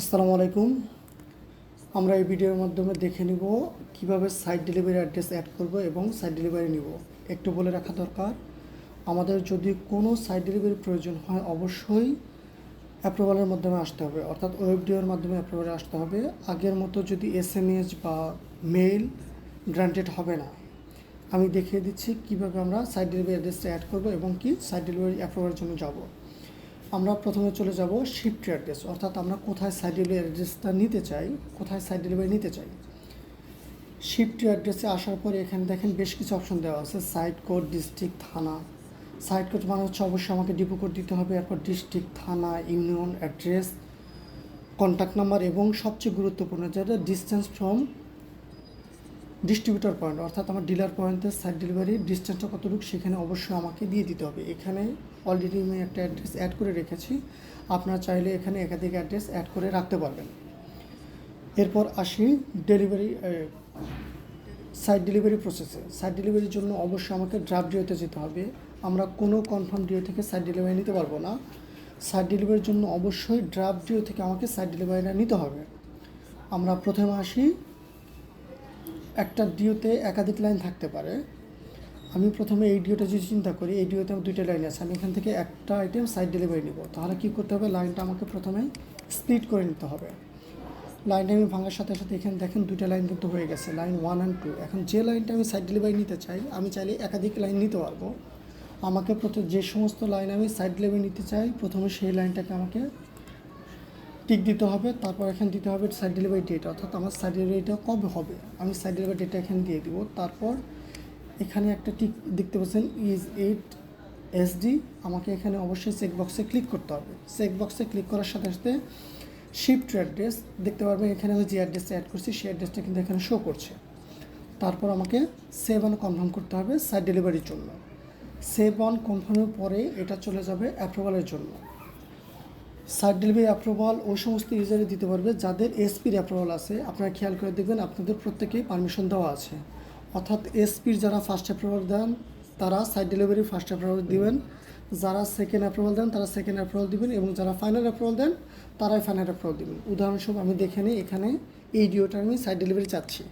আসসালামু আলাইকুম। আমরা এই ভিডিওর মাধ্যমে দেখে নিব কীভাবে সাইট ডেলিভারি অ্যাড্রেস অ্যাড করব এবং সাইট ডেলিভারি নিব। একটু বলে রাখা দরকার, আমাদের যদি কোনো সাইট ডেলিভারি প্রয়োজন হয় অবশ্যই অ্যাপ্রুভালের মাধ্যমে আসতে হবে। অর্থাৎ ওয়েব ডিওর মাধ্যমে অ্যাপ্রুভালে আসতে হবে। আগের মতো যদি এস এম এস বা মেইল গ্রান্টেড হবে না, আমি দেখিয়ে দিচ্ছি কীভাবে আমরা সাইট ডেলিভারি অ্যাড্রেসটা অ্যাড করব এবং কি সাইট ডেলিভারি অ্যাপ্রুভালের জন্য যাব। আমরা প্রথমে চলে যাব শিফট অ্যাড্রেস অর্থাৎ আমরা কোথায় সাইড ডেলিভারি অ্যাড্রেসটা নিতে চাই, কোথায় সাইড ডেলিভারি নিতে চাই। শিফট অ্যাড্রেসে আসার পরে এখানে দেখেন বেশ কিছু অপশন দেওয়া আছে সাইট কোড ডিস্ট্রিক্ট থানা। সাইট কোড মানে হচ্ছে অবশ্যই আমাকে ডিপো কোড দিতে হবে, এরপর ডিস্ট্রিক্ট থানা ইউনিয়ন অ্যাড্রেস কন্ট্যাক্ট নাম্বার এবং সবচেয়ে গুরুত্বপূর্ণ যেটা ডিস্টেন্স ফ্রম ডিস্ট্রিবিউটর পয়েন্ট অর্থাৎ আমার ডিলার পয়েন্টের সাইড ডেলিভারি ডিস্টেন্সটা কতটুকু সেখানে অবশ্যই আমাকে দিয়ে দিতে হবে। এখানে অলরেডি আমি একটা অ্যাড্রেস অ্যাড করে রেখেছি। আপনারা চাইলে এখানে একাধিক অ্যাড্রেস অ্যাড করে রাখতে পারবেন। এরপর আসি ডেলিভারি সাইড ডেলিভারি প্রসেসে সাইড ডেলিভারির জন্য অবশ্যই আমাকে ড্রাফট ডিওতে যেতে হবে। আমরা কোনো কনফার্ম ডিও থেকে সাইড ডেলিভারি নিতে পারব না। সাইড ডেলিভারির জন্য অবশ্যই ড্রাফট ডিও থেকে আমাকে সাইড ডেলিভারিটা নিতে হবে। আমরা প্রথমে আসি একটা ডিওতে একাধিক লাইন থাকতে পারে। আমি প্রথমে এই ডিওটা যদি চিন্তা করি, এই ডিওতে আমার দুইটা লাইন আছে। আমি এখান থেকে একটা আইটেম সাইড ডেলিভারি নিব। তাহলে কী করতে হবে? লাইনটা আমাকে প্রথমে স্প্লিট করে নিতে হবে। লাইনটা আমি ভাঙার সাথে সাথে এখানে দেখেন দুইটা লাইন কিন্তু হয়ে গেছে, লাইন ওয়ান অ্যান্ড টু এখন যে লাইনটা আমি সাইড ডেলিভারি নিতে চাই, আমি চাইলে একাধিক লাইন নিতে পারব। আমাকে প্রথম যে সমস্ত লাইন আমি সাইড ডেলিভারি নিতে চাই, প্রথমে সেই লাইনটাকে আমাকে টিক দিতে হবে, তারপর এখানে দিতে হবে সাইড ডেলিভারি ডেট অর্থাৎ আমার সাইড ডেলিভারিটা কবে হবে? আমি সাইড ডেলিভারি ডেটটা এখানে দিয়ে দিব, তারপর এখানে একটা টিক দেখতে পাচ্ছেন ইজ এইট এসডি আমাকে এখানে অবশ্যই চেক বক্সে ক্লিক করতে হবে। চেক বক্সে ক্লিক করার সাথে সাথে শিফট অ্যাড্রেস দেখতে পারবেন, এখানে যে অ্যাড্রেসটা অ্যাড করছি, সেই অ্যাড্রেসটা কিন্তু এখানে শো করছে। তারপর আমাকে সেভ অন কনফার্ম করতে হবে সাইড ডেলিভারির জন্য। সেভ অন কনফার্মের পরে এটা চলে যাবে অ্যাপ্রুভালের জন্য। সাইট ডেলিভারি অ্যাপ্রুভাল ওই সমস্ত ইউজারে দিতে পারবে। যাদের এসপির অ্যাপ্রুভাল আছে, আপনারা খেয়াল করে দেখবেন আপনাদের প্রত্যেকেই পারমিশন দেওয়া আছে। অর্থাৎ এসপির যারা ফার্স্ট অ্যাপ্রুভাল দেন, তারা সাইট ডেলিভারি ফার্স্ট অ্যাপ্রুভাল দিবেন। যারা সেকেন্ড অ্যাপ্রুভাল দেন, তারা সেকেন্ড অ্যাপ্রুভাল দিবেন এবং যারা ফাইনাল অ্যাপ্রুভাল দেন, তারাই ফাইনাল অ্যাপ্রুভাল দিবেন। উদাহরণস্বরূপ আমি দেখে নিই, এখানে এই ডিওটা আমি সাইট ডেলিভারি চাচ্ছি।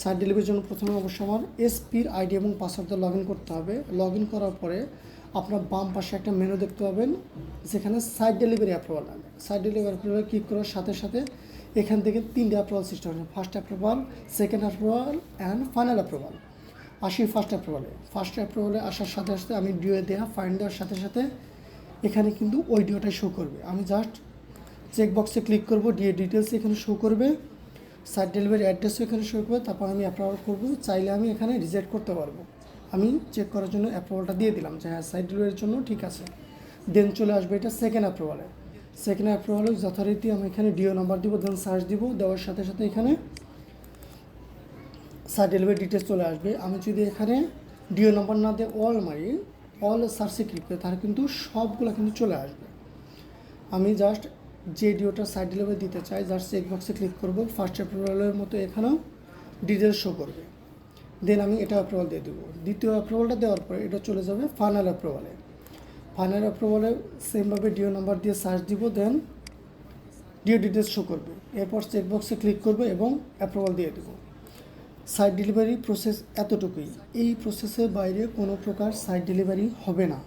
সাইট ডেলিভারির জন্য প্রথমে অবশ্যই আমার এসপির আইডি এবং পাসওয়ার্ড লগ করতে হবে। লগ করার পরে আপনার বাম পাশে একটা মেনু দেখতে পাবেন, যেখানে সাইড ডেলিভারি অ্যাপ্রুভাল নামে সাইড ডেলিভারি অ্যাপ্রুভাল ক্লিক করার সাথে সাথে এখান থেকে তিনটে অ্যাপ্রুভাল সিস্টেম আছে first approval second approval and final approval আসি ফার্স্ট অ্যাপ্রুভালে ফার্স্ট অ্যাপ্রুভালে আসার সাথে সাথে আমি ডিও দেওয়া ফাইন দেওয়ার সাথে সাথে এখানে কিন্তু ওই ডিওটাই শো করবে। আমি জাস্ট চেক বক্সে ক্লিক করব ডিএ ডিটেলস এখানে শো করবে। সাইট ডেলিভারি অ্যাড্রেসও এখানে শো করবে। তারপর আমি অ্যাপ্রুভাল করব। চাইলে আমি এখানে রিজেক্ট করতে পারব। আমি চেক করার জন্য অ্যাপ্রুভালটা দিয়ে দিলাম যে হ্যাঁ সাইট ডেলিভারির জন্য ঠিক আছে। দেন চলে আসবে এটা সেকেন্ড অ্যাপ্রুভালে সেকেন্ড অ্যাপ্রুভালে যথারীতি আমি এখানে ডিও নাম্বার দিব দেন সার্চ দিব, দেওয়ার সাথে সাথে এখানে সাইট ডেলিভারি ডিটেলস চলে আসবে। আমি যদি এখানে ডিও নাম্বার না দিয়ে অল মারি অল সার্চে ক্লিক করি তাহলে কিন্তু সবগুলো কিন্তু চলে আসবে। আমি জাস্ট যে ডিওটা সাইড ডেলিভারি দিতে চাই জাস্ট চেক বক্সে ক্লিক করব। ফার্স্ট অ্যাপ্রুভালের মতো এখানেও ডিটেলস শো করবে। দেন আমি এটা অ্যাপ্রুভাল দিয়ে দেবো। দ্বিতীয় অ্যাপ্রুভালটা দেওয়ার পরে এটা চলে যাবে ফাইনাল অ্যাপ্রুভালে ফাইনাল অ্যাপ্রুভালে সেমভাবে ডিও নাম্বার দিয়ে সার্চ দিব দেন ডিও ডিটেলস শো করবে। এরপর চেকবক্সে ক্লিক করবে এবং অ্যাপ্রুভাল দিয়ে দেবো। সাইট ডেলিভারি প্রসেস এতটুকুই। এই প্রসেসের বাইরে কোনো প্রকার সাইট ডেলিভারি হবে না।